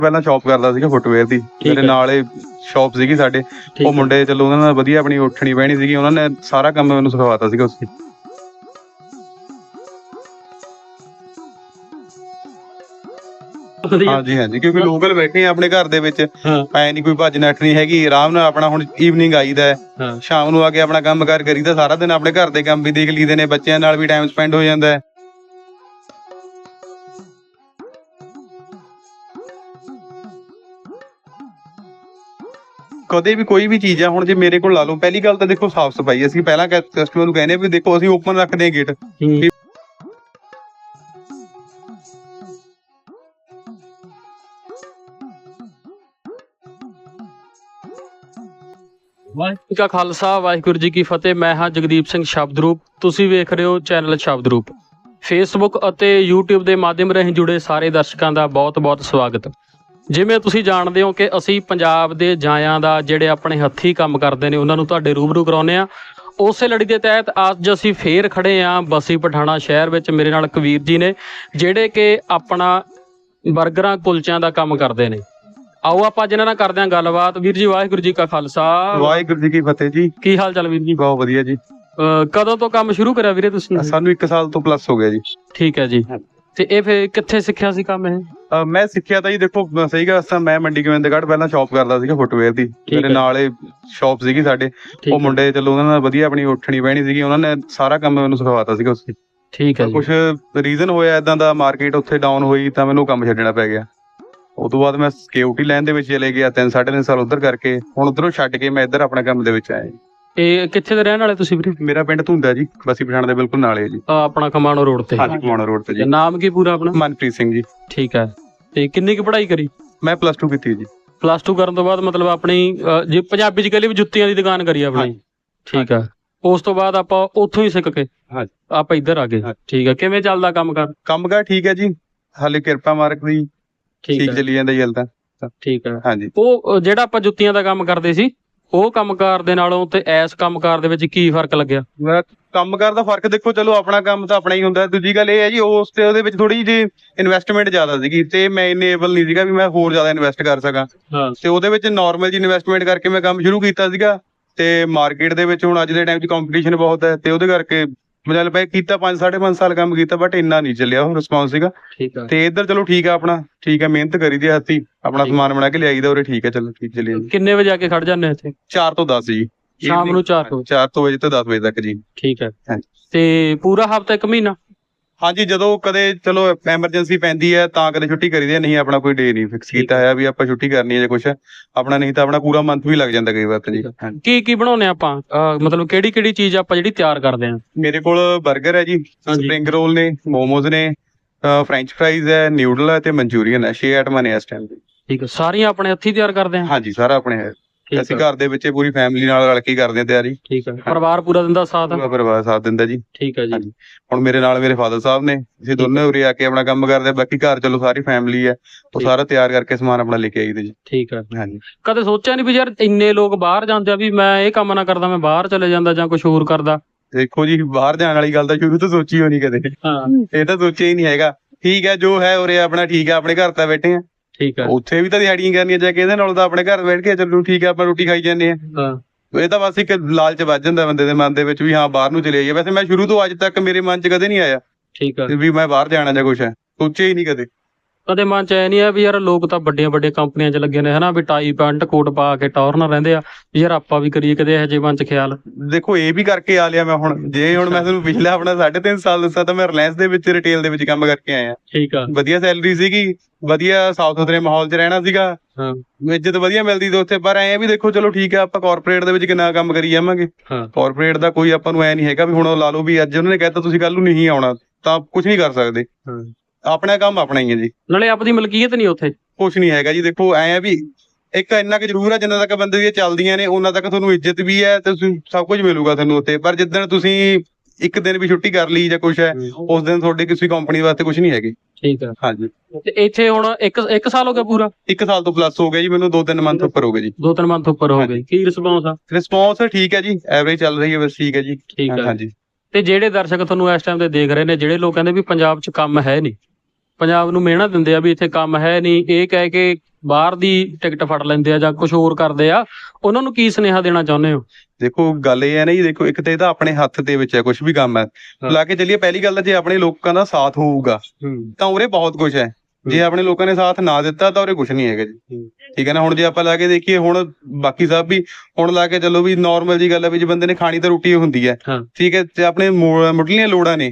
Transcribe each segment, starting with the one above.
ਪਹਿਲਾਂ ਸ਼ਾਪ ਕਰਦਾ ਸੀਗਾ ਫੁੱਟਵੇਅਰ ਦੀ। ਮੇਰੇ ਹੈ। ਨਾਲ ਹੀ ਸ਼ਾਪ ਸੀਗੀ ਸਾਡੇ। ਠੀਕ ਉਹ ਹੈ। ਮੁੰਡੇ ਚਲੋ ਉਹਨਾਂ ਨਾਲ ਵਧੀਆ ਆਪਣੀ ਉੱਠਣੀ ਬਹਿਣੀ ਸੀਗੀ ਉਹਨਾਂ ਨੇ ਸਾਰਾ ਕੰਮ ਮੈਨੂੰ ਸਿਖਾਤਾ ਸੀਗਾ ਉਸ ਵਧੀਆ। ਹਾਂਜੀ ਹਾਂਜੀ ਕਿਉਂਕਿ ਲੋਕਲ ਬੈਠੇ ਆ ਆਪਣੇ ਘਰ ਦੇ ਵਿੱਚ। ਹਾਂ। ਐ ਨਹੀਂ ਕੋਈ ਭੱਜ ਨੱਠ ਨਹੀਂ ਹੈਗੀ ਆਰਾਮ ਨਾਲ ਆਪਣਾ ਹੁਣ ਈਵਨਿੰਗ ਆਈਦਾ ਹੈ। ਹਾਂ। ਸ਼ਾਮ ਨੂੰ ਆ ਕੇ ਆਪਣਾ ਕੰਮ ਕਾਰ ਕਰੀਦਾ ਸਾਰਾ ਦਿਨ ਆਪਣੇ ਘਰ ਦੇ ਕੰਮ ਵੀ ਦੇਖ ਲਈਦੇ ਨੇ ਬੱਚਿਆਂ ਨਾਲ ਵੀ ਟਾਈਮ ਸਪੈਂਡ ਹੋ ਜਾਂਦਾ ਹੈ। ਕਦੇ ਵੀ ਕੋਈ ਵੀ ਚੀਜ਼ ਆ ਹੁਣ ਜੇ ਮੇਰੇ ਕੋਲ ਲਾ ਲਓ ਪਹਿਲੀ ਗੱਲ ਤਾਂ ਦੇਖੋ ਸਾਫ਼ ਸਫ਼ਾਈ ਅਸੀਂ ਪਹਿਲਾਂ ਕਸਟਮਰ ਨੂੰ ਕਹਿੰਦੇ ਆ ਵੀ ਦੇਖੋ ਅਸੀਂ ਓਪਨ ਰੱਖਦੇ ਹਾਂ ਗੇਟ ਹੂੰ। ਵਾਹਿਗੁਰੂ ਜੀ ਕਾ ਖਾਲਸਾ ਵਾਹਿਗੁਰੂ ਜੀ ਕੀ ਫਤਿਹ ਮੈਂ ਹਾਂ ਜਗਦੀਪ ਸਿੰਘ ਸ਼ਬਦਰੂਪ। ਤੁਸੀਂ ਵੇਖ ਰਹੇ ਹੋ ਚੈਨਲ ਸ਼ਬਦਰੂਪ। ਫੇਸਬੁੱਕ ਅਤੇ YouTube ਦੇ ਮਾਧਿਅਮ ਰਾਹੀਂ ਜੁੜੇ ਸਾਰੇ ਦਰਸ਼ਕਾਂ ਦਾ ਬਹੁਤ-ਬਹੁਤ ਸਵਾਗਤ। ਜਿਵੇਂ ਤੁਸੀਂ ਜਾਣਦੇ ਹੋ ਕਿ ਅਸੀਂ ਪੰਜਾਬ ਦੇ ਜਾਇਆਂ ਦਾ ਜਿਹੜੇ ਆਪਣੇ ਹੱਥੀ ਕੰਮ ਕਰਦੇ ਨੇ ਉਹਨਾਂ ਨੂੰ ਤੁਹਾਡੇ ਰੂਬਰੂ ਕਰਾਉਂਦੇ ਆ ਉਸੇ ਲੜੀ ਦੇ ਤਹਿਤ ਅੱਜ ਅਸੀਂ ਫੇਰ ਖੜੇ ਆ ਬਸੀ ਪਠਾਣਾ ਸ਼ਹਿਰ ਵਿੱਚ ਮੇਰੇ ਨਾਲ ਕਬੀਰ ਜੀ ਨੇ ਜਿਹੜੇ ਕਿ ਆਪਣਾ 버ਗਰਾਂ ਕੁਲਚਿਆਂ ਦਾ ਕੰਮ ਕਰਦੇ ਨੇ। ਆਓ ਆਪਾਂ ਅੱਜ ਇਹਨਾਂ ਨਾਲ ਕਰਦੇ ਹਾਂ ਗੱਲਬਾਤ। ਵੀਰ ਜੀ ਵਾਹਿਗੁਰੂ ਜੀ ਕਾ ਖਾਲਸਾ। ਵਾਹਿਗੁਰੂ ਜੀ ਕੀ ਫਤਿਹ ਜੀ। ਕੀ ਹਾਲ ਚਾਲ ਵੀਰ ਜੀ? ਬਹੁਤ ਵਧੀਆ ਜੀ। ਕਦੋਂ ਤੋਂ ਕੰਮ ਸ਼ੁਰੂ ਕਰਿਆ ਵੀਰੇ ਤੁਸੀਂ? ਸਾਨੂੰ 1 ਸਾਲ ਤੋਂ ਪਲੱਸ ਹੋ ਗਿਆ ਜੀ। ਠੀਕ ਹੈ ਜੀ। ਤੇ ਇਹ ਫੇ ਕਿੱਥੇ ਸਿੱਖਿਆ ਸੀ ਕੰਮ ਇਹ? ਅਹ ਮੈਂ ਸਿੱਖਿਆ ਤਾਂ ਜੀ ਦੇਖੋ ਮ- ਸਹੀ ਗੱਲ ਦੱਸਾਂ ਮੈਂ ਮੰਡੀ ਗੋਬਿੰਦਗੜ੍ਹ ਪਹਿਲਾਂ ਸ਼ਾਪ ਕਰਦਾ ਸੀਗਾ ਫੁੱਟਵੇਅਰ ਦੀ। ਮੇਰੇ ਹੈ। ਨਾਲ ਹੀ ਸ਼ਾਪ ਸੀਗੀ ਸਾਡੇ। ਠੀਕ ਉਹ ਹੈ। ਮੁੰਡੇ ਚਲੋ ਉਹਨਾਂ ਨਾਲ ਵਧੀਆ ਆਪਣੀ ਉੱਠਣੀ ਬਹਿਣੀ ਸੀਗੀ ਉਹਨਾਂ ਨੇ ਸਾਰਾ ਕੰਮ ਮੈਨੂੰ ਸਿਖਾਤਾ ਸੀਗਾ ਉਸ ਠੀਕ ਹੈ ਜੀ। ਕੁਝ ਰੀਜ਼ਨ ਹੋਇਆ ਇਦਾਂ ਦਾ ਮਾਰਕੀਟ ਉੱਥੇ ਡਾਊਨ ਹੋਈ ਤਾਂ ਮੈਨੂੰ ਕੰਮ ਛੱਡਣਾ ਪੈ ਗਿਆ। ਉਸ ਤੋਂ ਬਾਅਦ ਮੈਂ ਸਿਕਿਉਰਿਟੀ ਲਾਈਨ ਦੇ ਵਿੱਚ ਚਲੇ ਗਿਆ 3 3.5 ਸਾਲ ਉਧਰ ਕਰਕੇ। ਹੁਣ ਉਧਰੋਂ ਛੱਡ ਕੇ ਮੈਂ ਇੱਧਰ ਆਪਣਾ ਕੰਮ ਦੇ ਵਿੱਚ ਆਇਆ ਜੀ। ਇਹ ਕਿੱਥੇ ਦੇ ਰਹਿਣ ਵਾਲੇ ਤੁਸੀਂ ਵੀਰੇ? ਮੇਰਾ ਪਿੰਡ ਧੁੰਦਾ ਜੀ ਬਸੀ ਪਠਾਣ ਦੇ ਬਿਲਕੁਲ ਨਾਲੇ ਜੀ। ਆਹ ਆਪਣਾ ਖਮਾਣੋ ਰੋਡ ਤੇ। ਹਾਂਜੀ ਕਮਾਣਾ ਰੋਡ ਤੇ ਤੇ ਜੀ ਨਾਮ ਕੀ ਪੂਰਾ ਆਪਣਾ? ਮਨਪ੍ਰੀਤ ਸਿੰਘ ਜੀ। ਠੀਕ ਹੈ ਤੇ ਕਿੰਨੀ ਕੁ ਪੜ੍ਹਾਈ ਕਰੀ? ਮੈਂ ਪਲੱਸ 2 ਕੀਤੀ ਹੈ ਜੀ। ਪਲੱਸ 2 ਕਰਨ ਤੋਂ ਬਾਅਦ ਮਤਲਬ ਆਪਣੀ ਜੇ ਪੰਜਾਬੀ ਚ ਕਹਿੰਦੇ ਵੀ ਜੁੱਤੀਆਂ ਦੀ ਦੁਕਾਨ ਕਰੀ ਆਪਣੀ। ਹਾਂਜੀ। ਠੀਕ ਹੈ ਉਸ ਤੋਂ ਬਾਅਦ ਆਪਾਂ ਉੱਥੋਂ ਹੀ ਸਿੱਖ ਕੇ ਹਾਂਜੀ। ਆਪਾਂ ਇੱਧਰ ਆ ਗਏ। ਹਾਂਜੀ। ਠੀਕ ਹੈ ਕਿਵੇਂ ਚੱਲਦਾ ਕੰਮ ਕਰ? ਕੰਮ ਕਾਰ ਠੀਕ ਹੈ ਜੀ। ਹਾਲੇ ਕਿਰਪਾ ਮਾਰਕ ਦੀ ਠੀਕ ਠੀਕ ਹੈ ਚੱਲੀ ਜਾਂਦਾ ਜੀ ਹਾਲੇ ਤਾਂ। ਠੀਕ ਹੈ ਹਾਂਜੀ। ਉਹ ਜਿਹੜਾ ਆਪਾਂ ਜੁੱਤੀਆਂ ਦਾ ਕੰਮ ਕਰਦੇ ਸੀ ਉਹ ਕੰਮਕਾਰ ਦੇ ਨਾਲੋਂ ਤੇ ਐਸ ਕੰਮਕਾਰ ਦੇ ਵਿੱਚ ਕੀ ਫ਼ਰਕ ਲੱਗਿਆ? ਮੈਂ ਕੰਮ ਦਾ ਫ਼ਰਕ ਦੇਖੋ ਚਲੋ ਆਪਣਾ ਕੰਮ ਤਾਂ ਆਪਣਾ ਹੀ ਹੁੰਦਾ। ਦੂਜੀ ਗੱਲ ਇਹ ਹੈ ਜੀ ਉਸ ਤੇ ਉਹਦੇ ਵਿੱਚ ਥੋੜੀ ਜਿਹੀ ਇਨਵੈਸਟਮੈਂਟ ਜ਼ਿਆਦਾ ਸੀਗੀ ਤੇ ਮੈਂ ਇੰਨੇ ਏਬਲ ਨਹੀਂ ਸੀਗਾ ਵੀ ਮੈਂ ਹੋਰ ਜ਼ਿਆਦਾ ਇਨਵੈਸਟ ਕਰ ਸਕਾਂ। ਹਾਂ। ਤੇ ਉਹਦੇ ਵਿੱਚ ਨਾਰਮਲ ਜੀ ਇਨਵੈਸਟਮੈਂਟ ਕਰਕੇ ਮੈਂ ਕੰਮ ਸ਼ੁਰੂ ਕੀਤਾ ਸੀਗਾ ਤੇ ਮਾਰਕੀਟ ਦੇ ਵਿੱਚ ਹੁਣ ਅੱਜ ਦੇ ਟਾਈਮ 'ਚ ਕੰਪੀਟੀਸ਼ਨ ਬਹੁਤ ਹੈ ਤੇ ਉਹਦੇ ਕਰਕੇ ਮੈਂ ਚੱਲ ਪਏ ਕੀਤਾ 5 5.5 ਸਾਲ ਕੰਮ ਕੀਤਾ ਬਟ ਇੰਨਾ ਨਹੀਂ ਚੱਲਿਆ ਉਹ ਰਿਸਪੌਂਸ ਸੀਗਾ। ਠੀਕ ਤੇ ਇੱਧਰ ਚਲੋ ਠੀਕ ਆ ਆਪਣਾ ਠੀਕ ਹੈ ਮਿਹਨਤ ਕਰੀ ਦੀ ਆ ਹੱਥੀ ਆਪਣਾ। ਸਮਾਨ ਬਣਾ ਕੇ ਲਿਆਈਦਾ ਉਰੇ ਠੀਕ ਹੈ ਚਲੋ ਠੀਕ ਚੱਲੀ ਜਾਂਦੀ। ਕਿੰਨੇ ਵਜੇ ਆ ਕੇ ਖੜ ਜਾਂਦੇ ਇੱਥੇ? 4 ਤੋਂ 10 ਜੀ। ਸ਼ਾਮ ਨੂੰ 4 ਤੋਂ। 4 ਤੋਂ ਵਜੇ ਤੋਂ 10 ਵਜੇ ਤੱਕ ਜੀ। ਠੀਕ ਹੈ। ਤੇ ਪੂਰਾ ਹਫਤਾ ਇੱਕ ਮਹੀਨਾ? ਹਾਂਜੀ ਜਦੋਂ ਕਦੇ ਚਲੋ ਐਮਰਜੈਂਸੀ ਪੈਂਦੀ ਹੈ ਤਾਂ ਕਦੇ ਛੁੱਟੀ ਕਰੀਦੀ ਹੈ ਨਹੀਂ ਆਪਣਾ ਕੋਈ ਡੇ ਨਹੀਂ ਫਿਕਸ ਕੀਤਾ ਹੋਇਆ ਵੀ ਆਪਾਂ ਛੁੱਟੀ ਕਰਨੀ ਹੈ ਜਾਂ ਕੁਛ ਆਪਣਾ ਨਹੀਂ ਤਾਂ ਆਪਣਾ ਪੂਰਾ ਮੰਥ ਵੀ ਲੱਗ ਜਾਂਦਾ ਕਈ ਵਾਰ ਤਾਂ ਜੀ। ਹਾਂਜੀ। ਕੀ ਕੀ ਬਣਾਉਨੇ ਆਪਾਂ? ਅਹ, ਮਤਲਬ ਕਿਹੜੀ ਕਿਹੜੀ ਚੀਜ਼ ਆਪਾਂ ਜਿਹੜੀ ਤਿਆਰ ਕਰਦੇ ਆਂ ਮੇਰੇ ਕੋਲ 버ਗਰ ਹੈ ਜੀ ਹਾਂਜੀ। ਸਪ੍ਰਿੰਗ ਰੋਲ ਨੇ ਮੋਮੋਜ਼ ਨੇ ਫ੍ਰੈਂਚ ਫਰਾਈਜ਼ ਹੈ ਨਿਊਡਲ ਹੈ ਤੇ ਮਨਚੂਰੀਅਨ ਹੈ 6 ਆਈਟਮਾਂ ਨੇ ਇਸ ਟਾਈਮ ਠੀਕ ਹੈ ਸਾਰੀਆਂ ਆਪਣੇ ਹੱਥੀ ਤਿਆਰ ਕਰਦੇ ਆਂ ਹਾਂਜੀ ਸਾਰਾ ਆਪਣੇ ਹੈ। ਠੀਕ ਅਸੀਂ ਘਰ ਦੇ ਵਿੱਚ ਪੂਰੀ ਫੈਮਿਲੀ ਨਾਲ ਰਲ ਕੇ ਹੀ ਕਰਦੇ ਹਾਂ ਤਿਆਰੀ। ਠੀਕ ਹੈ ਪਰਿਵਾਰ ਪੂਰਾ ਦਿੰਦਾ ਸਾਥ? ਪੂਰਾ ਪਰਿਵਾਰ ਸਾਥ ਦਿੰਦਾ ਜੀ। ਠੀਕ ਹੈ ਜੀ। ਹਾਂਜੀ। ਹੁਣ ਮੇਰੇ ਨਾਲ ਮੇਰੇ ਫਾਦਰ ਸਾਹਿਬ ਨੇ ਅਸੀਂ ਦੋਨੇ ਉਰੇ ਆ ਕੇ ਆਪਣਾ ਕੰਮ ਕਰਦੇ ਹਾਂ। ਬਾਕੀ ਘਰ ਚਲੋ ਸਾਰੀ ਫੈਮਿਲੀ ਹੈ ਉਹ ਠੀਕ। ਸਾਰਾ ਤਿਆਰ ਕਰਕੇ ਸਮਾਨ ਆਪਣਾ ਲੈ ਕੇ ਆਈਦੇ ਜੀ। ਠੀਕ ਹੈ ਹਾਂਜੀ। ਕਦੇ ਸੋਚਿਆ ਨਹੀਂ ਵੀ ਯਾਰ ਇੰਨੇ ਲੋਕ ਬਾਹਰ ਜਾਂਦੇ ਆ ਵੀ ਮੈਂ ਇਹ ਕੰਮ ਨਾ ਕਰਦਾ ਮੈਂ ਬਾਹਰ ਚਲੇ ਜਾਂਦਾ ਜਾਂ ਕੁਝ ਹੋਰ ਕਰਦਾ? ਦੇਖੋ ਜੀ ਬਾਹਰ ਜਾਣ ਵਾਲੀ ਗੱਲ ਤਾਂ ਸ਼ੁਰੂ ਤੋਂ ਸੋਚੀ ਹੋਣੀ ਕਦੇ। ਹਾਂ। ਇਹ ਤਾਂ ਸੋਚਿਆ ਹੀ ਨਹੀਂ ਹੈਗਾ। ਠੀਕ ਹੈ ਜੋ ਹੈ ਉਰੇ ਆਪਣਾ ਠੀਕ ਹੈ ਆਪਣੇ ਘਰ ਤਾਂ ਬੈਠੇ ਆ। ਠੀਕ ਹੈ ਉੱਥੇ ਵੀ ਤਾਂ ਦਿਹਾੜੀਆਂ ਕਰਨੀਆਂ ਜਾ ਕੇ ਇਹਦੇ ਨਾਲ ਤਾਂ ਆਪਣੇ ਘਰ ਬੈਠ ਕੇ ਚਲੋ ਠੀਕ ਹੈ ਆਪਾਂ ਰੋਟੀ ਖਾਈ ਜਾਂਦੇ ਆ ਹਾਂ। ਇਹ ਤਾਂ ਬਸ ਇੱਕ ਲਾਲਚ ਵੱਜ ਜਾਂਦਾ ਬੰਦੇ ਦੇ ਮਨ ਦੇ ਵਿੱਚ ਵੀ ਹਾਂ ਬਾਹਰ ਨੂੰ ਚਲੇ ਜਾਈਏ। ਵੈਸੇ ਮੈਂ ਸ਼ੁਰੂ ਤੋਂ ਅੱਜ ਤੱਕ ਮੇਰੇ ਮਨ 'ਚ ਕਦੇ ਨਹੀਂ ਆਇਆ ਠੀਕ ਹੈ ਵੀ ਮੈਂ ਬਾਹਰ ਜਾਣਾ ਜਾਂ ਕੁਛ ਹੈ। ਸੋਚਿਆ ਹੀ ਨਹੀਂ ਕਦੇ। ਕਦੇ ਮਨ ਚ ਐ ਨਹੀਂ ਆ ਵੀ ਯਾਰ ਲੋਕ ਤਾਂ ਵੱਡੀਆਂ ਵੱਡੀਆਂ ਕੰਪਨੀਆਂ 'ਚ ਲੱਗੇ ਨੇ ਹਨਾ ਵੀ ਟਾਈ ਪੈਂਟ ਕੋਟ ਪਾ ਕੇ ਟੌਰ ਨਾਲ ਰਹਿੰਦੇ ਆ। ਵੀ ਯਾਰ ਆਪਾਂ ਵੀ ਕਰੀਏ ਕਦੇ ਇਹੋ ਜਿਹੇ ਮਨ ਚ ਖਿਆਲ। ਦੇਖੋ ਇਹ ਵੀ ਕਰਕੇ ਆ ਲਿਆ ਮੈਂ ਹੁਣ। ਜੇ ਹੁਣ ਮੈਂ ਤੁਹਾਨੂੰ ਪਿਛਲਾ ਆਪਣਾ 3.5 ਸਾਲ ਦੱਸਾਂ ਤਾਂ ਮੈਂ ਰਿਲਾਇੰਸ ਦੇ ਵਿੱਚ ਰਿਟੇਲ ਦੇ ਵਿੱਚ ਕੰਮ ਕਰਕੇ ਆਇਆ। ਠੀਕ ਆ। ਵਧੀਆ ਸੈਲਰੀ ਸੀਗੀ ਵਧੀਆ ਸਾਫ਼ ਸੁਥਰੇ ਮਾਹੌਲ 'ਚ ਰਹਿਣਾ ਸੀਗਾ। ਹਾਂ। ਇੱਜ਼ਤ ਵਧੀਆ ਮਿਲਦੀ ਤੇ ਉੱਥੇ ਪਰ ਐਂ ਵੀ ਦੇਖੋ ਚਲੋ ਠੀਕ ਹੈ ਆਪਾਂ ਕਾਰਪੋਰੇਟ ਦੇ ਵਿੱਚ ਕਿੰਨਾ ਕੰਮ ਕਰੀ ਜਾਵਾਂਗੇ। ਹਾਂ। ਕਾਰਪੋਰੇਟ ਦਾ ਕੋਈ ਆਪਾਂ ਨੂੰ ਐ ਨਹੀਂ ਹੈਗਾ ਵੀ ਹੁਣ ਉਹ ਲਾ ਲਓ ਵੀ ਅੱਜ ਉਹਨਾਂ ਨੇ ਕਹਿਤਾ ਤੁਸੀਂ ਕੱਲ ਨੂੰ ਨਹੀਂ ਆਉਣਾ ਤਾਂ ਕੁਝ ਨਹੀਂ ਕਰ ਸਕਦੇ। ਆਪਣਾ ਕੰਮ ਆਪਣਾ ਹੀ ਹੈ ਜੀ। ਨਾਲੇ ਆਪਦੀ ਮਲਕੀਅਤ ਨਹੀਂ ਉੱਥੇ। ਕੁਝ ਨਹੀਂ ਹੈਗਾ ਜੀ ਦੇਖੋ ਐ ਆ ਵੀ ਇੱਕ ਇੰਨਾ ਕਿ ਜ਼ਰੂਰ ਹੈ ਜਿੰਨਾ ਤੱਕ ਬੰਦੇ ਦੀਆਂ ਚੱਲਦੀਆਂ ਨੇ ਉਹਨਾਂ ਤੱਕ ਤੁਹਾਨੂੰ ਇੱਜ਼ਤ ਵੀ ਹੈ ਤੇ ਤੁਸੀਂ ਸਭ ਕੁਝ ਮਿਲੂਗਾ ਤੁਹਾਨੂੰ ਉੱਥੇ। ਪਰ ਜਿੱਦਣ ਤੁਸੀਂ ਇੱਕ ਦਿਨ ਵੀ ਛੁੱਟੀ ਕਰ ਲਈ ਜਾਂ ਕੁਝ ਹੈ ਉਸ ਦਿਨ ਤੁਹਾਡੇ ਕਿਸੇ ਕੰਪਨੀ ਵਾਸਤੇ ਕੁਝ ਨਹੀਂ ਹੈਗੇ। ਠੀਕ ਆ। ਹਾਂਜੀ। ਤੇ ਇੱਥੇ ਹੁਣ ਇੱਕ ਇੱਕ ਸਾਲ ਹੋ ਗਿਆ ਪੂਰਾ? ਇੱਕ ਸਾਲ ਤੋਂ ਪਲੱਸ ਹੋ ਗਿਆ ਜੀ ਮੈਨੂੰ 2-3 ਮੰਥ ਉੱਪਰ ਹੋ ਗਏ ਜੀ। ਦੋ ਤਿੰਨ ਮੰਥ ਉੱਪਰ ਹੋ ਗਏ। ਕੀ ਰਿਸਪੌਂਸ ਆ? ਰਿਸਪੌਂਸ ਠੀਕ ਹੈ ਜੀ ਐਵਰੇਜ ਚੱਲ ਰਹੀ ਹੈ ਬਸ ਠੀਕ ਹੈ ਜੀ। ਠੀਕ ਆ। ਹਾਂਜੀ। ਤੇ ਜਿਹੜੇ ਦਰਸ਼ਕ ਤੁਹਾਨੂੰ ਇਸ ਟਾਈਮ ਤੇ ਦੇਖ ਰਹੇ ਨੇ ਜਿਹੜੇ ਲੋਕ ਕਹਿੰਦੇ ਵੀ ਪੰਜਾਬ 'ਚ ਕੰਮ ਹੈ ਨਹੀਂ ਪੰਜਾਬ ਨੂੰ ਮਿਹਨਤ ਦਿੰਦੇ ਆ ਵੀ ਇੱਥੇ ਕੰਮ ਹੈ ਨਹੀਂ ਇਹ ਕਹਿ ਕੇ ਬਾਹਰ ਦੀ ਟਿਕਟ ਫੜ ਲੈਂਦੇ ਆ ਜਾਂ ਕੁਝ ਹੋਰ ਕਰਦੇ ਆ ਉਹਨਾਂ ਨੂੰ ਕੀ ਸੁਨੇਹਾ ਦੇਣਾ ਚਾਹੁੰਦੇ ਹੋ ਦੇਖੋ ਗੱਲ ਇਹ ਹੈ ਨਾ ਜੀ ਦੇਖੋ ਇੱਕ ਤੇ ਇਹ ਤਾਂ ਆਪਣੇ ਹੱਥ ਦੇ ਵਿੱਚ ਹੈ ਕੁਝ ਵੀ ਕੰਮ ਹੈ। ਲਾ ਕੇ ਚੱਲੀਏ ਪਹਿਲੀ ਗੱਲ ਤਾਂ ਜੇ ਆਪਣੇ ਲੋਕਾਂ ਦਾ ਸਾਥ ਹੋਊਗਾ ਤਾਂ ਉਰੇ ਬਹੁਤ ਕੁਝ ਹੈ ਜੇ ਆਪਣੇ ਲੋਕਾਂ ਨੇ ਸਾਥ ਨਾ ਦਿੱਤਾ ਤਾਂ ਉਰੇ ਕੁਝ ਨਹੀਂ ਹੈਗਾ ਜੀ। ਠੀਕ ਹੈ ਨਾ ਹੁਣ ਜੇ ਆਪਾਂ ਲਾ ਕੇ ਦੇਖੀਏ ਹੁਣ ਬਾਕੀ ਸਭ ਵੀ ਹੁਣ ਲਾ ਕੇ ਚੱਲੋ ਵੀ ਨਾਰਮਲ ਜੀ ਗੱਲ ਹੈ ਵੀ ਜੇ ਬੰਦੇ ਨੇ ਖਾਣੀ ਤਾਂ ਰੋਟੀ ਹੁੰਦੀ ਹੈ। ਠੀਕ ਹੈ ਤੇ ਆਪਣੇ ਮੁੱਢਲੀਆਂ ਲੋੜਾਂ ਨੇ।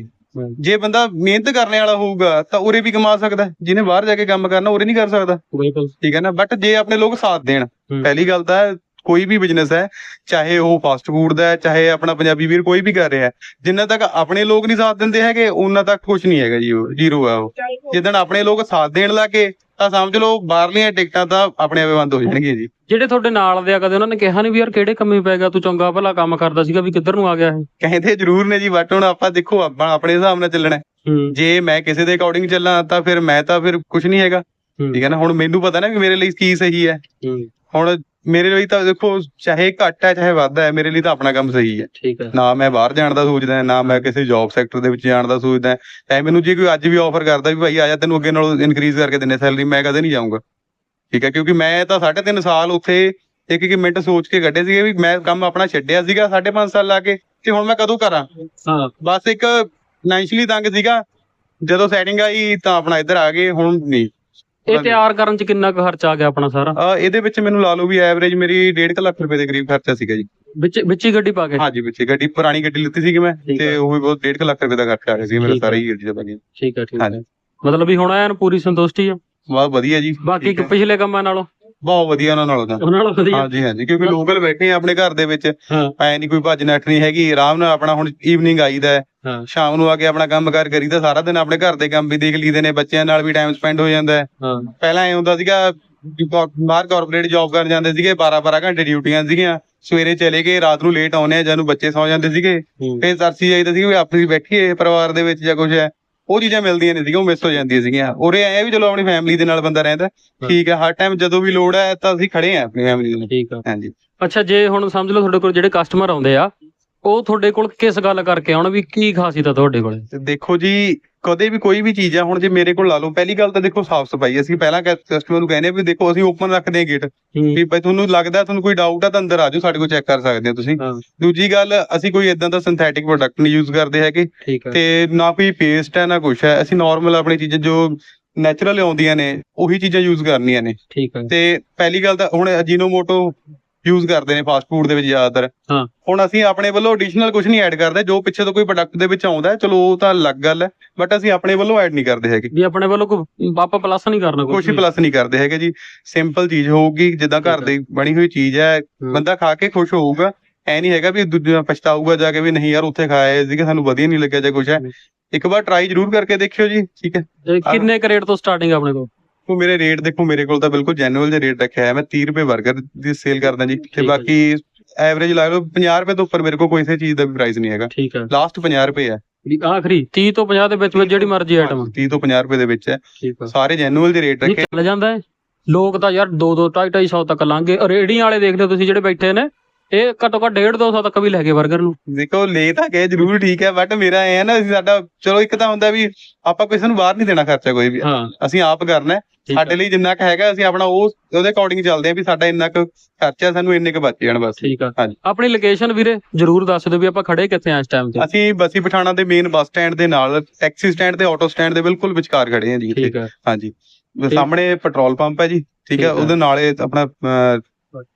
ਜੇ ਬੰਦਾ ਮਿਹਨਤ ਕਰਨ ਵਾਲਾ ਹੋਊਗਾ ਤਾਂ ਉਰੇ ਵੀ ਕਮਾ ਸਕਦਾ। ਹੈ। ਜਿਹਨੇ ਬਾਹਰ ਜਾ ਕੇ ਕੰਮ ਕਰਨਾ ਉਰੇ ਨਹੀਂ ਕਰ ਸਕਦਾ। ਬਿਲਕੁਲ। ਠੀਕ ਹੈ ਨਾ? ਬਟ ਜੇ ਆਪਣੇ ਲੋਕ ਸਾਥ ਦੇਣ ਹੂੰ। ਪਹਿਲੀ ਗੱਲ ਤਾਂ ਕੋਈ ਵੀ ਬਿਜ਼ਨਸ ਹੈ ਚਾਹੇ ਉਹ ਫਾਸਟ ਫੂਡ ਦਾ ਹੈ ਚਾਹੇ ਆਪਣਾ ਪੰਜਾਬੀ ਵੀਰ ਕੋਈ ਵੀ ਕਰ ਰਿਹਾ ਹੈ ਜਿੰਨਾ ਤੱਕ ਆਪਣੇ ਲੋਕ ਨਹੀਂ ਸਾਥ ਦਿੰਦੇ ਹੈਗੇ ਉਹਨਾਂ ਤੱਕ ਕੁਝ ਨਹੀਂ ਹੈਗਾ ਜੀ ਉਹ ਜ਼ੀਰੋ ਆ ਉਹ। ਜਿੱਦਣ ਆਪਣੇ ਲੋਕ ਸਾਥ ਦੇਣ ਲੱਗੇ ਤਾਂ ਸਮਝ ਲਓ ਬਾਹਰਲੀਆਂ ਟਿਕਟਾਂ ਤਾਂ ਆਪਣੇ ਆਪੇ ਬੰਦ ਹੋ ਜਾਣਗੀਆਂ ਜੀ। ਜਿਹੜੇ ਤੁਹਾਡੇ ਨਾਲ ਦੇ ਆ ਕਦੇ ਉਹਨਾਂ ਨੇ ਕਿਹਾ ਨਹੀਂ ਵੀ ਯਾਰ ਕਿਹੜੇ ਕੰਮੇ ਪੈ ਗਿਆ ਤੂੰ ਚੰਗਾ ਭਲਾ ਕੰਮ ਕਰਦਾ ਸੀਗਾ ਵੀ ਕਿੱਧਰ ਨੂੰ ਆ ਗਿਆ ਇਹ? ਕਹਿੰਦੇ ਜ਼ਰੂਰ ਨੇ ਜੀ ਬਟ ਹੁਣ ਆਪਾਂ ਦੇਖੋ ਆਪਾਂ ਆਪਣੇ ਹਿਸਾਬ ਨਾਲ ਚੱਲਣਾ। ਹੈ। ਜੇ ਮੈਂ ਕਿਸੇ ਦੇ ਅਕੋਰਡਿੰਗ ਚੱਲਾਂ ਤਾਂ ਫਿਰ ਮੈਂ ਤਾਂ ਫਿਰ ਕੁਝ ਨਹੀਂ ਹੈਗਾ। ਠੀਕ ਹੈ ਨਾ ਹੁਣ ਮੈਨੂੰ ਪਤਾ ਨਾ ਵੀ ਮੇਰੇ ਲਈ ਕੀ ਸਹੀ ਹੂੰ। ਹੁਣ ਮੇਰੇ ਲਈ ਤਾਂ ਦੇਖੋ ਚਾਹੇ ਘੱਟ ਹੈ ਚਾਹੇ ਵੱਧ ਹੈ ਮੇਰੇ ਲਈ ਤਾਂ ਆਪਣਾ ਕੰਮ ਸਹੀ ਹੈ। ਠੀਕ ਹੈ। ਨਾ ਮੈਂ ਬਾਹਰ ਜਾਣ ਦਾ ਸੋਚਦਾ ਨਾ ਮੈਂ ਕਿਸੇ ਜੌਬ ਸੈਕਟਰ ਦੇ ਵਿੱਚ ਜਾਣ ਦਾ ਸੋਚਦਾ। ਐ ਮੈਨੂੰ ਜੇ ਕੋਈ ਅੱਜ ਵੀ ਆਫਰ ਕਰਦਾ ਵੀ ਭਾਈ ਆ ਜਾ ਤੈਨੂੰ ਅੱਗੇ ਨਾਲੋਂ ਇਨਕਰੀਜ਼ ਕਰਕੇ ਦਿੰਨੇ ਸੈਲਰੀ ਮੈਂ ਕਦੇ ਨਹੀਂ ਜਾਊਂਗਾ। ਠੀਕ ਹੈ ਕਿਉਂਕਿ ਮੈਂ ਤਾਂ 3.5 ਸਾਲ ਉੱਥੇ ਇੱਕ ਇੱਕ ਮਿੰਟ ਸੋਚ ਕੇ ਕੱਢੇ ਸੀਗੇ ਵੀ ਮੈਂ ਕੰਮ ਆਪਣਾ ਛੱਡਿਆ ਸੀਗਾ 5.5 ਸਾਲ ਲਾ ਕੇ ਤੇ ਹੁਣ ਮੈਂ ਕਦੋਂ ਕਰਾਂ? ਹਾਂ। ਬਸ ਇੱਕ ਫਾਈਨੈਂਸ਼ਲੀ ਤੰਗ ਸੀਗਾ। ਜਦੋਂ ਸੈਟਿੰਗ ਆਈ ਤਾਂ ਆਪਣਾ ਇੱਧਰ ਆ ਗਏ ਹੁਣ ਨਹੀਂ। ਇਹ ਤਿਆਰ ਕਰਨ ਚ ਕਿੰਨਾ ਕੁ ਖਰਚਾ ਆ ਗਿਆ ਆਪਣਾ ਸਾਰਾ? ਅਹ ਇਹਦੇ ਵਿੱਚ ਮੈਨੂੰ ਲਾ ਲਓ ਵੀ ਐਵਰੇਜ ਮੇਰੀ 1.5 ਲੱਖ ਰੁਪਏ ਦੇ ਕਰੀਬ ਖਰਚਾ ਸੀਗਾ ਜੀ। ਵਿੱਚ ਵਿੱਚ ਹੀ ਗੱਡੀ ਪਾ ਕੇ? ਹਾਂਜੀ ਵਿੱਚ ਗੱਡੀ ਪੁਰਾਣੀ ਗੱਡੀ ਲਿੱਤੀ ਸੀਗੀ ਮੈਂ ਠੀਕ ਤੇ ਹੈ। ਉਹ ਵੀ ਬਹੁਤ 1.5 ਲੱਖ ਰੁਪਏ ਦਾ ਖਰਚਾ ਆ ਗਿਆ ਸੀ ਮੇਰਾ ਠੀਕ। ਸਾਰਾ ਹੀ ਗੱਡੀ ਦਾ ਬਾਕੀ ਠੀਕ ਹੈ ਠੀਕ ਹਾਂਜੀ। ਮਤਲਬ ਵੀ ਹੁਣ ਐਨ ਪੂਰੀ ਸੰਤੁਸ਼ਟੀ ਆ? ਬਹੁਤ ਵਧੀਆ ਜੀ। ਬਾਕੀ ਠੀਕ ਹੈ। ਪਿਛਲੇ ਕੰਮਾਂ ਨਾਲੋਂ? ਬਹੁਤ ਵਧੀਆ ਉਹਨਾਂ ਨਾਲੋਂ ਤਾਂ। ਉਹਨਾਂ ਨਾਲੋਂ ਵਧੀਆ। ਹਾਂਜੀ ਹਾਂਜੀ ਕਿਉਂਕਿ ਲੋਕਲ ਬੈਠੇ ਆ ਆਪਣੇ ਘਰ ਦੇ ਵਿੱਚ। ਹਾਂ। ਐ ਨਹੀਂ ਕੋਈ ਭੱਜ ਨੱਠ ਨਹੀਂ ਹੈਗੀ ਆਰਾਮ ਨਾਲ ਆਪਣਾ ਹੁਣ ਈਵਨਿੰਗ ਆਈਦਾ ਹੈ। ਹਾਂ। ਸ਼ਾਮ ਨੂੰ ਆ ਕੇ ਆਪਣਾ ਕੰਮ ਕਾਰ ਕਰੀਦਾ ਸਾਰਾ ਦਿਨ ਆਪਣੇ ਘਰ ਦੇ ਕੰਮ ਵੀ ਦੇਖ ਲਈਦੇ ਨੇ ਬੱਚਿਆਂ ਨਾਲ ਵੀ ਟਾਈਮ ਸਪੈਂਡ ਹੋ ਜਾਂਦਾ ਹੈ। ਹਾਂ। ਪਹਿਲਾਂ ਐ ਹੁੰਦਾ ਸੀਗਾ ਬਾਹਰ ਕਾਰਪੋਰੇਟ ਜੌਬ ਕਰਨ ਜਾਂਦੇ ਸੀਗੇ 12 12 ਘੰਟੇ ਡਿਊਟੀਆਂ ਸੀਗੀਆਂ। ਸਵੇਰੇ ਚਲੇ ਗਏ ਰਾਤ ਨੂੰ ਲੇਟ ਆਉਨੇ ਆ ਜਦੋਂ ਬੱਚੇ ਸੌ ਜਾਂਦੇ ਸੀਗੇ। ਫੇਰ ਤਰਸੀ ਜਾਈਦਾ ਸੀ ਵੀ ਆਪਣੀ ਬੈਠੀਏ ਪਰਿਵਾਰ ਦੇ ਵਿੱਚ ਜਾਂ ਕੁਝ ਹੈ। ਉਹ ਚੀਜ਼ਾਂ ਮਿਲਦੀਆਂ ਨਹੀਂ ਸੀਗੀਆਂ ਉਹ ਮਿਸ ਹੋ ਜਾਂਦੀਆਂ ਸੀਗੀਆਂ। ਉਰੇ ਐ ਵੀ ਚਲੋ ਆਪਣੀ ਫੈਮਿਲੀ ਦੇ ਨਾਲ ਬੰਦਾ ਰਹਿੰਦਾ ਠੀਕ ਹੈ ਹਰ ਟਾਈਮ ਜਦੋਂ ਵੀ ਲੋੜ ਹੈ ਤਾਂ ਅਸੀਂ ਖੜੇ ਆ ਆਪਣੀ ਫੈਮਿਲੀ ਨਾਲ। ਠੀਕ ਆ। ਹਾਂਜੀ। ਅੱਛਾ ਜੇ ਹੁਣ ਸਮਝ ਲਓ ਤੁਹਾਡੇ ਕੋਲ ਜਿਹੜੇ ਕਸਟਮਰ ਆਉਂਦੇ ਆ ਉਹ ਤੁਹਾਡੇ ਕੋਲ ਕਿਸ ਗੱਲ ਕਰਕੇ ਆਉਣ ਵੀ ਕੀ ਖਾਸੀਅਤ ਆ ਤੁਹਾਡੇ ਕੋਲੇ? ਦੇਖੋ ਜੀ ਕਦੇ ਵੀ ਕੋਈ ਵੀ ਚੀਜ਼ ਆ ਹੁਣ ਜੇ ਮੇਰੇ ਕੋਲ ਲਾ ਲਓ ਪਹਿਲੀ ਗੱਲ ਤਾਂ ਦੇਖੋ ਸਾਫ਼ ਸਫ਼ਾਈ ਅਸੀਂ ਪਹਿਲਾਂ ਕਸਟਮਰ ਨੂੰ ਕਹਿੰਦੇ ਵੀ ਦੇਖੋ ਅਸੀਂ ਓਪਨ ਰੱਖਦੇ ਹਾਂ ਗੇਟ ਵੀ ਭਾਈ ਤੁਹਾਨੂੰ ਲੱਗਦਾ ਤੁਹਾਨੂੰ ਕੋਈ ਡਾਊਟ ਆ ਤਾਂ ਅੰਦਰ ਆ ਜਾਓ ਸਾਡੇ ਕੋਲ ਚੈੱਕ ਕਰ ਸਕਦੇ ਹੋ ਤੁਸੀਂ। ਦੂਜੀ ਗੱਲ ਅਸੀਂ ਕੋਈ ਇਦਾਂ ਦਾ ਸਿੰਥੈਟਿਕ ਪ੍ਰੋਡਕਟ ਨਹੀਂ ਯੂਜ਼ ਕਰਦੇ ਹੈਗੇ ਤੇ ਨਾ ਕੋਈ ਪੇਸਟ ਹੈ ਨਾ ਕੁਛ ਹੈ ਅਸੀਂ ਨਾਰਮਲ ਆਪਣੀ ਚੀਜ਼ਾਂ ਜੋ ਨੈਚੁਰਲ ਆਉਂਦੀਆਂ ਨੇ ਉਹੀ ਚੀਜ਼ਾਂ ਯੂਜ਼ ਕਰਨੀਆਂ ਨੇ। ਠੀਕ ਤੇ ਪਹਿਲੀ ਗੱਲ ਤਾਂ ਹੁਣ ਅਜੀਨੋਮੋਟੋ ਯੂਜ਼ ਕਰਦੇ ਨੇ ਫਾਸਟ ਫੂਡ ਦੇ ਵਿੱਚ ਜ਼ਿਆਦਾਤਰ। ਹਾਂ। ਹੁਣ ਅਸੀਂ ਆਪਣੇ ਵੱਲੋਂ ਐਡੀਸ਼ਨਲ ਕੁਝ ਨਹੀਂ ਐਡ ਕਰਦੇ ਜੋ ਪਿੱਛੇ ਤੋਂ ਕੋਈ ਪ੍ਰੋਡਕਟ ਦੇ ਵਿੱਚ ਆਉਂਦਾ ਹੈ, ਚਲੋ ਉਹ ਤਾਂ ਅਲੱਗ ਗੱਲ ਹੈ ਬਟ ਅਸੀਂ ਆਪਣੇ ਵੱਲੋਂ ਐਡ ਨਹੀਂ ਕਰਦੇ ਹੈਗੇ। ਵੀ ਆਪਣੇ ਵੱਲੋਂ ਕੋਈ ਪਾਪਾ ਪਲੱਸ ਨਹੀਂ ਕਰਨਾ ਕੁਝ ਪਲੱਸ ਨਹੀਂ ਕਰਦੇ ਹੈਗੇ ਜੀ। ਸਿੰਪਲ ਚੀਜ਼ ਹੋਊਗੀ ਜਿੱਦਾਂ ਘਰ ਦੀ ਬਣੀ ਹੋਈ ਚੀਜ਼ ਹੈ ਬੰਦਾ ਖਾ ਕੇ ਖੁਸ਼ ਹੋਊਗਾ। ਐ ਨਹੀਂ ਹੈਗਾ ਵੀ ਦੂਜਾ ਪਛਤਾਊਗਾ ਜਾ ਕੇ ਵੀ ਨਹੀਂ ਯਾਰ ਉੱਥੇ ਖਾਇਆ ਸੀਗਾ ਸਾਨੂੰ ਵਧੀਆ ਨਹੀਂ ਲੱਗਿਆ ਜਾਂ ਕੁਝ ਹੈ। ਇੱਕ ਵਾਰ ਟਰਾਈ ਜ਼ਰੂਰ ਕਰਕੇ ਦੇਖਿਓ ਜੀ ਠੀਕ ਹੈ। ਕਿੰਨੇ ਕੁ ਰੇਟ ਤੋਂ ਸਟਾਰਟਿੰਗ ਆਪਣੇ ਕੋਲ? ਉਹ ਮੇਰੇ ਰੇਟ ਦੇਖੋ ਮੇਰੇ ਕੋਲ ਤਾਂ ਬਿਲਕੁਲ ਜੈਨੂਅਲ ਜਿਹਾ ਰੇਟ ਰੱਖਿਆ ਹੈ ਮੈਂ 30 ਰੁਪਏ 버ਗਰ ਦੀ ਸੇਲ ਕਰਦਾ ਜੀ। ਤੇ ਬਾਕੀ ਐਵਰੇਜ ਲਾ ਲਓ 50 ਰੁਪਏ ਤੋਂ ਉੱਪਰ ਮੇਰੇ ਕੋਲ ਕੋਈ ਇਸੇ ਚੀਜ਼ ਦਾ ਵੀ ਪ੍ਰਾਈਸ ਨਹੀਂ ਹੈਗਾ। ਠੀਕ ਲਾਸਟ 50 ਰੁਪਏ ਹੈ ਆਖਰੀ 30 ਤੋਂ 50 ਦੇ ਵਿੱਚ ਵਿੱਚ ਜਿਹੜੀ ਮਰਜ਼ੀ ਆਈਟਮ 30 ਤੋਂ 50 ਰੁਪਏ ਦੇ ਵਿੱਚ ਹੈ ਸਾਰੇ ਜੈਨੂਅਲ ਦੇ ਰੇਟ ਰੱਖੇ। ਚੱਲ ਜਾਂਦਾ ਹੈ। ਲੋਕ ਤਾਂ ਯਾਰ 2 2 2.5 250 ਤੱਕ ਲਾਂਗੇ ਰੇੜੀਆਂ ਵਾਲੇ ਦੇਖ ਲਿਓ ਤੁਸੀਂ ਜਿਹੜੇ ਬੈਠੇ ਨੇ। ਇਹ ਘੱਟੋ ਘੱਟ 1.5 200 ਤੱਕ ਵੀ ਲੈ ਗਏ 버ਗਰ ਨੂੰ। ਦੇਖੋ ਲੈ ਤਾਂ ਗਏ ਜ਼ਰੂਰ ਠੀਕ ਹੈ ਬਟ ਮੇਰਾ ਐ ਹੈ ਨਾ ਅਸੀਂ ਸਾਡਾ ਚਲੋ ਇੱਕ ਤਾਂ ਹੁੰਦਾ ਵੀ ਆਪਾਂ ਕਿਸੇ ਨੂੰ ਬਾਹਰ ਨਹੀਂ ਦੇਣਾ ਖਰਚਾ ਕੋਈ ਵੀ। ਹਾਂ। ਅਸੀਂ ਆਪ ਕਰਨਾ ਹੈ। ਠੀਕ ਆ। ਸਾਡੇ ਲਈ ਜਿੰਨਾ ਕੁ ਹੈਗਾ ਅਸੀਂ ਆਪਣਾ ਉਹ ਉਹਦੇ ਅਕੋਰਡਿੰਗ ਚੱਲਦੇ ਆ ਵੀ ਸਾਡਾ ਇੰਨਾ ਕੁ ਖਰਚਾ ਸਾਨੂੰ ਇੰਨੇ ਕੁ ਬਚ ਜਾਣ ਬਸ। ਠੀਕ ਆ। ਹਾਂਜੀ। ਆਪਣੀ ਲੋਕੇਸ਼ਨ ਵੀਰੇ ਜਰੂਰ ਦੱਸ ਦਿਓ ਵੀ ਆਪਾਂ ਖੜੇ ਕਿੱਥੇ ਆ ਇਸ ਟਾਈਮ ਤੇ। ਅਸੀਂ ਬਸੀ ਪਠਾਣਾ ਦੇ ਮੇਨ ਬੱਸ ਸਟੈਂਡ ਦੇ ਨਾਲ ਟੈਕਸੀ ਸਟੈਂਡ ਤੇ ਆਟੋ ਸਟੈਂਡ ਦੇ ਬਿਲਕੁਲ ਵਿਚਕਾਰ ਖੜੇ ਹਾਂ ਜੀ ਇੱਥੇ। ਠੀਕ ਆ। ਹਾਂਜੀ। ਸਾਹਮਣੇ ਪੈਟਰੋਲ ਪੰਪ ਹੈ ਜੀ ਠੀਕ ਠੀਕ ਹੈ ਆ। ਉਹਦੇ ਨਾਲੇ ਆਪਣਾ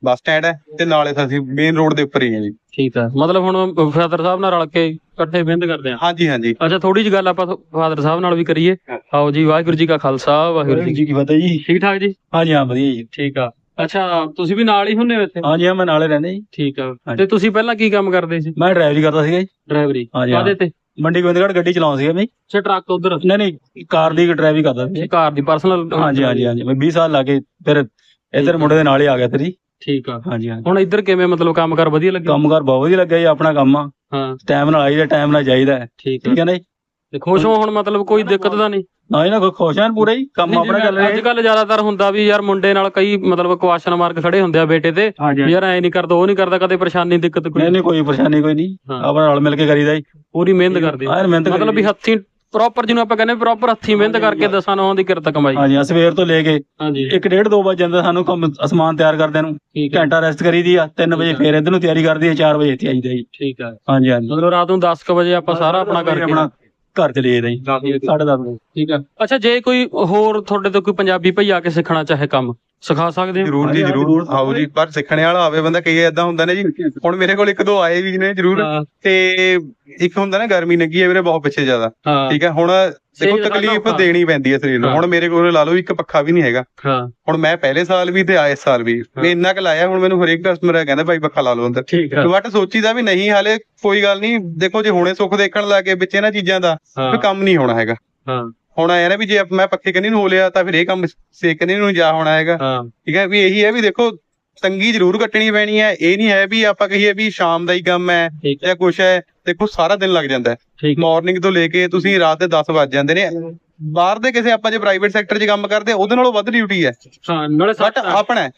ਬੱਸ ਸਟੈਂਡ ਹੈ ਤੇ ਨਾਲੇ ਤਾਂ ਅਸੀਂ ਮੇਨ ਰੋਡ ਦੇ ਉੱਪਰ ਹੀ ਹਾਂ ਜੀ। ਠੀਕ ਆ ਮਤਲਬ ਹੁਣ ਫਾਦਰ ਸਾਹਿਬ ਨਾਲ ਰਲ ਕੇ ਇਕੱਠੇ ਮਿਹਨਤ ਕਰਦੇ ਆ ਹਾਂਜੀ ਹਾਂਜੀ। ਅੱਛਾ ਥੋੜੀ ਜਿਹੀ ਗੱਲ ਆਪਾਂ ਫਾਦਰ ਸਾਹਿਬ ਨਾਲ ਵੀ ਕਰੀਏ। ਆਓ ਜੀ ਵਾਹਿਗੁਰੂ ਜੀ ਕਾ ਖਾਲਸਾ ਵਾਹਿਗੁਰੂ ਜੀ ਜੀ ਕੀ ਫਤਿਹ ਜੀ। ਠੀਕ ਠਾਕ ਜੀ? ਹਾਂਜੀ ਹਾਂ ਵਧੀਆ ਜੀ। ਠੀਕ ਆ। ਅੱਛਾ ਤੁਸੀਂ ਵੀ ਨਾਲ ਹੀ ਹੁੰਨੇ ਹੋ ਇੱਥੇ? ਹਾਂਜੀ ਹਾਂ ਮੈਂ ਨਾਲੇ ਰਹਿੰਦਾ ਜੀ। ਠੀਕ ਆ। ਤੇ ਤੁਸੀਂ ਪਹਿਲਾਂ ਕੀ ਕੰਮ ਕਰਦੇ ਸੀ? ਮੈਂ ਡਰਾਈਵਰੀ ਕਰਦਾ ਸੀਗਾ ਜੀ। ਡਰਾਈਵਰੀ। ਹਾਂ। ਕਾਦੇ ਤੇ? ਮੰਡੀ ਗੋਬਿੰਦਗੜ੍ਹ ਗੱਡੀ ਚਲਾਉਂਦਾ ਸੀਗਾ ਮੈਂ ਜੀ। ਅੱਛਾ ਟਰੱਕ ਉਧਰ। ਨਹੀਂ ਨਹੀਂ ਕਾਰ ਦੀ ਡਰਾਈਵਰੀ ਕਰਦਾ ਸੀ। ਕਾਰ ਦੀ ਪਰਸਨਲ। ਹਾਂਜੀ ਹਾਂਜੀ ਹਾਂਜੀ। ਮੈਂ 20 ਸਾਲ ਲਾ ਕੇ ਫਿਰ ਇੱਧਰ ਮੁੰਡੇ ਦੇ ਨਾਲ ਹੀ ਆ ਗਿਆ ਤੇਰੀ ਠੀਕ ਆ। ਹਾਂਜੀ ਹਾਂ ਹੁਣ ਇੱਧਰ ਕਿਵੇਂ ਮਤਲਬ ਕੰਮਕਾਰ ਵਧੀਆ ਲੱਗਿਆ? ਕੰਮਕਾਰ ਬਹੁਤ ਵਧੀਆ ਲੱਗਿਆ ਜੀ ਆਪਣਾ ਕੰਮ ਆ। ਹਾਂ। ਟਾਈਮ ਨਾਲ ਆਈਦਾ ਟਾਈਮ ਨਾਲ ਜਾਈਦਾ। ਠੀਕ ਆ। ਠੀਕ ਹੈ ਨਾ ਜੀ? ਤੇ ਖੁਸ਼ ਹੋ ਹੁਣ ਮਤਲਬ ਕੋਈ ਦਿੱਕਤ ਤਾਂ ਨਹੀਂ? ਨਾ ਜੀ ਨਾ ਕੋਈ ਖੁਸ਼ ਹਾਂ ਪੂਰਾ ਹੀ ਕੰਮ ਆਪਣਾ ਚੱਲ ਰਿਹਾ ਅੱਜ। ਕੱਲ ਜ਼ਿਆਦਾਤਰ ਹੁੰਦਾ ਵੀ ਯਾਰ ਮੁੰਡੇ ਨਾਲ ਕਈ ਮਤਲਬ ਕੁਐਸਚਨ ਮਾਰਕ ਖੜੇ ਹੁੰਦੇ ਆ ਬੇਟੇ ਤੇ ਹਾਂਜੀ ਯਾਰ ਐ ਨਹੀਂ ਕਰਦਾ ਉਹ ਨਹੀਂ ਕਰਦਾ ਕਦੇ ਪਰੇਸ਼ਾਨੀ ਦਿੱਕਤ ਕੋਈ ਨਹੀਂ ਕੋਈ ਪਰੇਸ਼ਾਨੀ ਕੋਈ ਨਹੀਂ। ਆਪਣਾ ਰਲ ਮਿਲ ਕੇ ਕਰੀਦਾ ਜੀ। ਪੂਰੀ ਮਿਹਨਤ ਕਰਦੇ ਮਿਹਨਤ ਮਤਲਬ ਵੀ ਹੱਥੀਂ ਪ੍ਰੋਪਰ ਜਿਹਨੂੰ ਆਪਾਂ ਕਹਿੰਦੇ ਪ੍ਰੋਪਰ ਹੱਥੀਂ ਮਿਹਨਤ ਕਰਕੇ ਦਸਾਂ ਨੌਂ ਦੀ ਕਿਰਤ ਕਮਾਈ। ਹਾਂਜੀ ਆ ਸਵੇਰ ਤੋਂ ਲੈ ਕੇ ਹਾਂਜੀ। 1:30 2 ਵਜੇ ਜਾਂਦਾ ਸਾਨੂੰ ਕੰਮ ਅਸਮਾਨ ਤਿਆਰ ਕਰਦੇ ਨੂੰ। ਘੰਟਾ ਰੈਸਟ ਕਰੀਦੀ ਆ 3 ਵਜੇ ਫੇਰ ਇਧਰ ਨੂੰ ਤਿਆਰੀ ਕਰਦੀ ਆ 4 ਵਜੇ ਇੱਥੇ ਆਈਦਾ ਜੀ। ਠੀਕ ਹੈ। ਹਾਂਜੀ ਹਾਂਜੀ। ਮਤਲਬ ਰਾਤ ਨੂੰ 10 ਵਜੇ ਆਪਾਂ ਸਾਰਾ ਆਪਣਾ ਕਰਕੇ ਆਪਣਾ ਘਰ ਚਲੇ ਜਾਈਦਾ ਜੀ। ਸਾਢੇ ਦਸ ਵਜੇ। ਠੀਕ ਹੈ। ਅੱਛਾ ਜੇ ਕੋਈ ਹੋਰ ਤੁਹਾਡੇ ਤੋਂ ਕੋਈ ਪੰਜਾਬੀ ਭਈ ਆ ਕੇ ਸਿੱਖਣਾ ਚਾਹੇ ਕੰਮ? ਸਿਖਾ ਸਕਦੇ ਹੋ? ਜਰੂਰ ਜੀ ਜਰੂਰ। ਆਓ ਜੀ ਪਰ ਸਿੱਖਣੇ ਵਾਲਾ ਆਵੇ ਬੰਦਾ ਕਈ ਏਦਾਂ ਹੁੰਦਾ ਨੇ ਜੀ ਹੁਣ ਮੇਰੇ ਕੋਲ ਇੱਕ ਦੋ ਆਏ ਵੀ ਨੇ ਜਰੂਰ। ਤੇ ਇੱਕ ਹੁੰਦਾ ਨਾ ਗਰਮੀ ਲੱਗੀ ਹੈ ਵੀਰੇ ਬਹੁਤ ਪਿੱਛੇ ਜ਼ਿਆਦਾ। ਠੀਕ ਹੈ ਹੁਣ ਦੇਖੋ ਆ, ਤਕਲੀਫ। ਦੇਣੀ ਪੈਂਦੀ ਹੈ ਸਰੀਰ ਨੂੰ। ਹੁਣ ਮੇਰੇ ਕੋਲ ਲਾ ਲਓ ਇੱਕ ਪੱਖਾ ਵੀ ਨਹੀਂ ਹੈਗਾ। ਹਾਂ। ਹੁਣ ਮੈਂ ਪਹਿਲੇ ਸਾਲ ਵੀ ਤੇ ਆਏ ਸਾਲ ਵੀ। ਮੈਂ ਇੰਨਾ ਕੁ ਲਾਇਆ ਹੁਣ ਮੈਨੂੰ ਹਰੇਕ ਕਸਟਮਰ ਕਹਿੰਦਾ ਭਾਈ ਪੱਖਾ ਲਾ ਲਓ ਅੰਦਰ। ਠੀਕ ਹੈ। ਬਟ ਸੋਚੀਦਾ ਵੀ ਨਹੀਂ ਹਾਲੇ ਕੋਈ ਗੱਲ ਨਹੀਂ। ਦੇਖੋ ਜੇ ਹੁਣੇ ਸੁੱਖ ਦੇਖਣ ਲੱਗੇ ਵਿੱਚ ਇਹਨਾਂ ਚੀਜ਼ਾਂ ਦਾ ਫਿਰ ਕੰਮ ਨਹੀਂ ਹੋਣਾ ਹੈਗਾ। ਹਾਂ। ਹੁਣ ਆਇਆ ਨਾ ਵੀ ਜੇ ਮੈਂ ਪੱਖੇ ਕੰਨੀ ਨੂੰ ਹੋ ਲਿਆ ਤਾਂ ਫਿਰ ਇਹ ਕੰਮ ਸੇਕਨੇ ਨੂੰ ਜਾ ਹੋਣਾ ਹੈਗਾ। ਹਾਂ। ਠੀਕ ਹੈ ਵੀ ਇਹੀ ਹੈ ਵੀ ਦੇਖੋ ਤੰਗੀ ਜ਼ਰੂਰ ਕੱਟਣੀ ਪੈਣੀ ਹੈ। ਇਹ ਨਹੀਂ ਹੈ ਵੀ ਆਪਾਂ ਕਹੀਏ ਵੀ ਸ਼ਾਮ ਦਾ ਹੀ ਕੰਮ ਹੈ ਜਾਂ ਕੁਛ ਹੈ ਦੇਖੋ ਸਾਰਾ ਦਿਨ ਲੱਗ ਜਾਂਦਾ ਹੈ। ਮਾਰਨਿੰਗ ਤੋਂ ਲੈ ਕੇ ਤੁਸੀਂ ਰਾਤ ਦੇ 10 ਵੱਜ ਜਾਂਦੇ ਨੇ। ਬਾਹਰ ਦੇ ਕਿਸੇ ਆਪਾਂ ਜੇ ਪ੍ਰਾਈਵੇਟ ਸੈਕਟਰ 'ਚ ਕੰਮ ਕਰਦੇ ਉਹਦੇ ਨਾਲੋਂ ਵੱਧ ਡਿਊਟੀ ਹੈ। ਹਾਂ ਨਾਲੇ ਸੱਟ ਆਪਣਾ ਹੈ,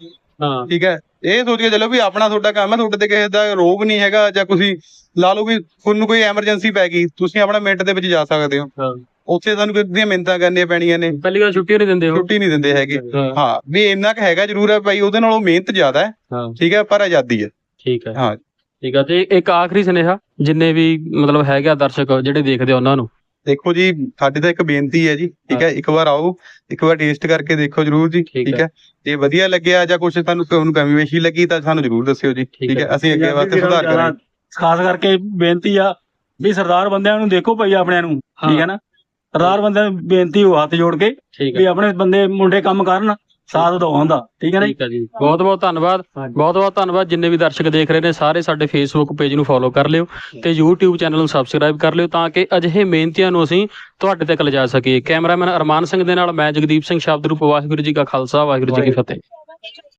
ਹਾਂ। ਠੀਕ ਹੈ ਇਹ ਸੋਚ ਕੇ ਚੱਲੋ ਵੀ ਆਪਣਾ ਤੁਹਾਡਾ ਕੰਮ ਹੈ ਤੁਹਾਡੇ ਤੇ ਕਿਸੇ ਦਾ ਰੋਗ ਨਹੀਂ ਹੈਗਾ ਜਾਂ ਤੁਸੀਂ ਲਾ ਲਓ ਵੀ ਤੁਹਾਨੂੰ ਕੋਈ ਐਮਰਜੈਂਸੀ ਪੈ ਗਈ ਤੁਸੀਂ ਆਪਣਾ ਮਿੰਟ ਦੇ ਵਿੱਚ ਜਾ ਸਕਦੇ ਹੋ। ਹਾਂ। ਉੱਥੇ ਤੁਹਾਨੂੰ ਕਿਸੇ ਦੀਆਂ ਮਿੰਤਾਂ ਕਰਨੀਆਂ ਪੈਣੀਆਂ ਨੇ? ਪਹਿਲੀ ਗੱਲ ਛੁੱਟੀ ਨਹੀਂ ਦਿੰਦੇ ਹੋ ਛੁੱਟੀ ਨਹੀਂ ਦਿੰਦੇ ਹੈਗੇ। ਹਾਂ। ਵੀ ਇੰਨਾ ਕੁ ਹੈਗਾ ਜ਼ਰੂਰ ਹੈ ਭਾਈ ਉਹਦੇ ਨਾਲੋਂ ਮਿਹਨਤ ਜ਼ਿਆਦਾ ਹੈ। ਠੀਕ ਹੈ ਪਰ ਆਜ਼ਾਦੀ ਹੈ। ਠੀਕ ਹੈ। ਹਾਂ। ਠੀਕ ਹੈ ਤੇ ਇੱਕ ਆਖਰੀ ਸੁਨੇਹਾ ਜਿੰਨੇ ਵੀ ਮਤਲਬ ਹੈਗੇ ਆ ਦਰਸ਼ਕ ਜਿਹੜੇ ਦੇਖਦੇ ਆ ਉਹਨਾਂ ਨੂੰ। ਦੇਖੋ ਜੀ ਸਾਡੀ ਤਾਂ ਇੱਕ ਬੇਨਤੀ ਹੈ ਜੀ ਠੀਕ ਹੈ ਇੱਕ ਵਾਰ ਆਓ ਇੱਕ ਵਾਰ ਟੇਸਟ ਕਰਕੇ ਦੇਖੋ ਜਰੂਰ ਜੀ ਠੀਕ। ਹੈ। ਜੇ ਵਧੀਆ ਲੱਗਿਆ ਜਾਂ ਕੁਝ ਤੁਹਾਨੂੰ ਤੁਹਾਨੂੰ ਕਮੀ ਵੇਸ਼ੀ ਲੱਗੀ ਤਾਂ ਸਾਨੂੰ ਜਰੂਰ ਦੱਸਿਓ ਜੀ ਠੀਕ ਹੈ। ਅਸੀਂ ਅੱਗੇ ਵਾਸਤੇ ਸੁਧਾਰ ਕਰਾਂਗੇ। ਖਾਸ ਕਰਕੇ ਬੇਨਤੀ ਆ ਵੀ ਸਰਦਾਰ ਬੰਦਿਆਂ ਨੂੰ ਦੇਖੋ ਭਾਈ ਆਪਣਿਆਂ ਨੂੰ ਠੀਕ ਹੈ ਨਾ? ਸਰਦਾਰ ਬੰਦਿਆਂ ਨੂੰ ਬੇਨਤੀ ਹੋ ਹੱਥ ਜੋੜ ਕੇ ਠੀਕ ਵੀ ਹੈ ਆਪਣੇ ਬੰਦੇ ਮੁੰਡੇ ਕੰਮ ਕਰਨ ਸਾਥ ਦੋ ਹੁੰਦਾ। ਠੀਕ ਹੈ ਨਾ ਜੀ? ਠੀਕ ਹੈ ਜੀ। ਬਹੁਤ ਬਹੁਤ ਧੰਨਵਾਦ। ਹਾਂਜੀ। ਬਹੁਤ ਬਹੁਤ ਧੰਨਵਾਦ। ਜਿੰਨੇ ਵੀ ਦਰਸ਼ਕ ਦੇਖ ਰਹੇ ਨੇ ਸਾਰੇ ਸਾਡੇ ਫੇਸਬੁੱਕ ਪੇਜ ਨੂੰ ਫੋਲੋ ਕਰ ਲਿਓ ਤੇ YouTube ਚੈਨਲ ਨੂੰ ਸਬਸਕ੍ਰਾਈਬ ਕਰ ਲਿਓ ਤਾਂ ਕਿ ਅਜਿਹੇ ਮਿਹਨਤੀਆਂ ਨੂੰ ਅਸੀਂ ਤੁਹਾਡੇ ਤੱਕ ਲਿਜਾ ਸਕੀਏ। ਕੈਮਰਾਮੈਨ ਅਰਮਾਨ ਸਿੰਘ ਦੇ ਨਾਲ ਮੈਂ ਜਗਦੀਪ ਸਿੰਘ ਸ਼ਬਦ ਰੂਪ ਵਾਹਿਗੁਰੂ ਜੀ ਕਾ ਖਾਲਸਾ ਵਾਹਿਗੁਰੂ ਜੀ ਕੀ ਫਤਿਹ।